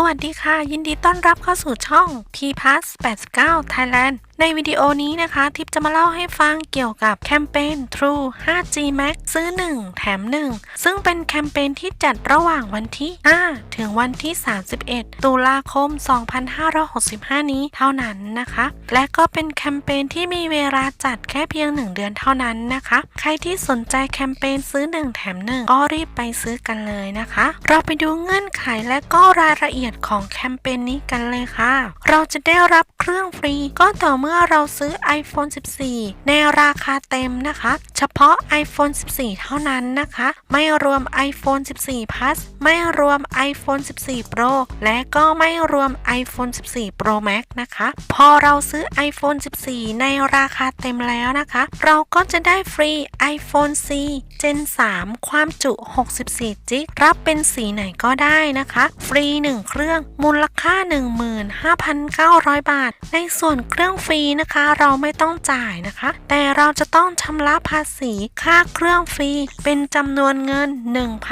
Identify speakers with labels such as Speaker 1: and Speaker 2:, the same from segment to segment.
Speaker 1: สวัสดีค่ะ ยินดีต้อนรับเข้าสู่ช่อง t p a s 89 Thailand ในวิดีโอนี้นะคะทิปจะมาเล่าให้ฟังเกี่ยวกับแคมเปญ True 5G Max ซื้อ 1 แถม 1 ซึ่งเป็นแคมเปญที่จัดระหว่างวันที่ 5 ถึงวันที่ 31 ตุลาคม 2565 นี้เท่านั้นนะคะ และก็เป็นแคมเปญที่มีเวลาจัดแค่เพียง 1 เดือนเท่านั้นนะคะ ใครที่สนใจแคมเปญซื้อ 1 แถม 1 ก็รีบไปซื้อกันเลยนะคะ เราไปดูเงื่อนไขและก็รายละเอียดของแคมเปญนี้กันเลยค่ะ เราจะได้รับเครื่องฟรีก็ต่อเมื่อเราซื้อ iPhone 14 ในราคาเต็มนะคะ เฉพาะ iPhone 14 เท่านั้นนะคะ ไม่รวม iPhone 14 Plus ไม่รวม iPhone 14 Pro และก็ไม่รวม iPhone 14 Pro Max นะคะ พอเราซื้อ iPhone 14 ในราคาเต็มแล้วนะคะ เราก็จะได้ฟรี iPhone C Gen 3 ความจุ 64 จิกรับเป็นสีไหนก็ได้นะคะ ฟรี 1 เครื่องมูลค่า 15,900 บาท ในส่วนเครื่องฟรีนะคะ เราไม่ต้องจ่ายนะคะ แต่เราจะต้องชำระภาษีค่าเครื่องฟรีเป็นจำนวนเงิน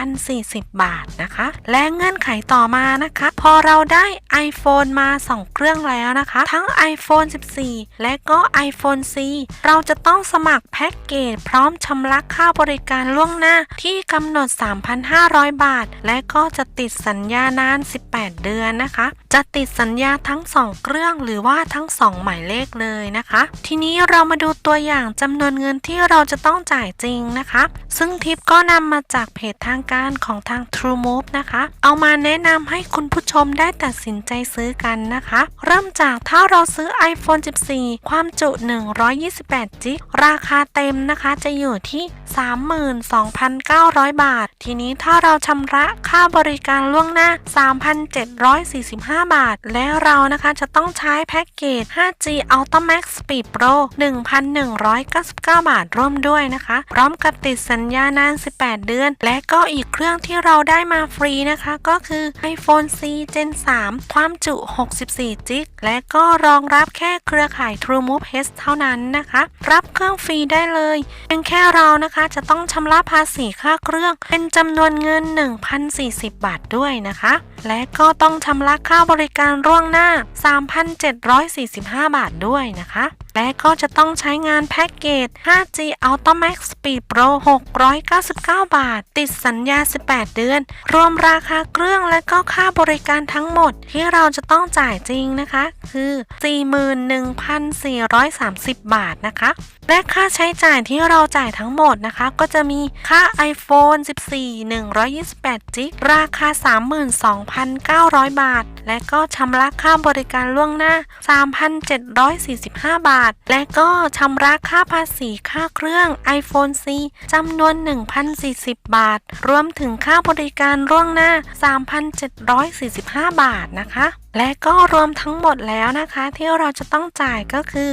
Speaker 1: 1,040 บาทนะคะ และเงื่อนไขต่อมานะคะ พอเราได้ iPhone มา 2 เครื่องแล้วนะคะ ทั้ง iPhone 14 และก็ iPhone C เราจะต้องสมัครแพ็กเกจพร้อมชำระค่าบริการล่วงหน้าที่กำหนด 3,500 บาท และก็จะติดสัญญานาน 18 เดือนนะคะ จะติดสัญญาทั้ง 2 เครื่องหรือว่าทั้ง 2 หมายเลขเลยนะคะ ทีนี้เรามาดูตัวอย่างจำนวนเงินที่เราจะต้องจ่ายจริงนะคะ ซึ่งทิปก็นำมาจากเพจทางการของทาง TrueMove นะคะ เอามาแนะนำให้คุณผู้ชมได้ตัดสินใจซื้อกันนะคะ เริ่มจากถ้าเราซื้อ iPhone 14 ความจุ 128 จิกราคาเต็มนะคะจะอยู่ที่ 32,900 บาท ทีนี้ถ้าเราชำระค่าบริการล่วงหน้า 3,745 บาท และเรานะคะจะต้องใช้แพ็กเกจ 5G Ultra Max Speed Pro 1,199 บาทร่วมด้วยนะคะ พร้อมกับติดสัญญานาน 18 เดือน และก็อีกเครื่องที่เราได้มาฟรีนะคะ ก็คือ iPhone C Gen 3 ความจุ 64 จิก และก็รองรับแค่เครือข่าย TrueMove H เท่านั้นนะคะ รับเครื่องฟรีได้เลยเพียงแค่เรานะคะจะต้องชำระภาษีค่าเครื่อง เป็นจำนวนเงิน 1,040 บาทด้วยนะคะ และก็ต้องชำระค่าบริการร่วงหน้า 3,745 บาทด้วยด้วยนะคะ และก็จะต้องใช้งานแพ็กเกจ 5G Ultra Max Speed Pro 699 บาท ติดสัญญา 18 เดือน รวมราคาเครื่องและก็ค่าบริการทั้งหมดที่เราจะต้องจ่ายจริงนะคะ คือ 41,430 บาทนะคะ และค่าใช้จ่ายที่เราจ่ายทั้งหมดนะคะ ก็จะมีค่า iPhone 14 128จิกราคา 32,900 บาท และก็ชำระค่าบริการล่วงหน้า 3,745 บาทท และก็ชำระค่าภาษีค่าเครื่อง iPhone C จำนวน 1,040 บาท รวมถึงค่าบริการล่วงหน้า 3,745 บาทนะคะ และก็รวมทั้งหมดแล้วนะคะ ที่เราจะต้องจ่ายก็คือ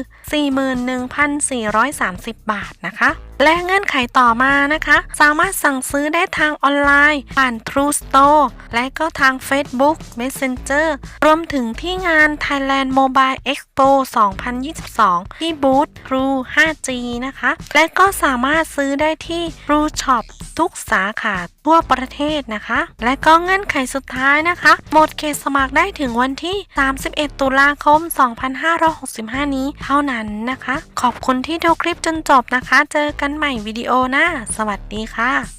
Speaker 1: 41,430 บาทนะคะ และเงื่อนไขต่อมานะคะ สามารถสั่งซื้อได้ทางออนไลน์ ผ่าน True Store และก็ทาง Facebook Messenger รวมถึงที่งาน Thailand Mobile Expo 2022 ที่บูธ True 5G นะคะ และก็สามารถซื้อได้ที่ True Shop ทุกสาขาทั่วประเทศนะคะ และก็เงื่อนไขสุดท้ายนะคะ หมดเขตสมัครได้ถึงวันที่ 31 ตุลาคม 2565 นี้เท่านั้นนะคะ ขอบคุณที่ดูคลิปจนจบนะคะ เจอกันใหม่วิดีโอหน้า สวัสดีค่ะ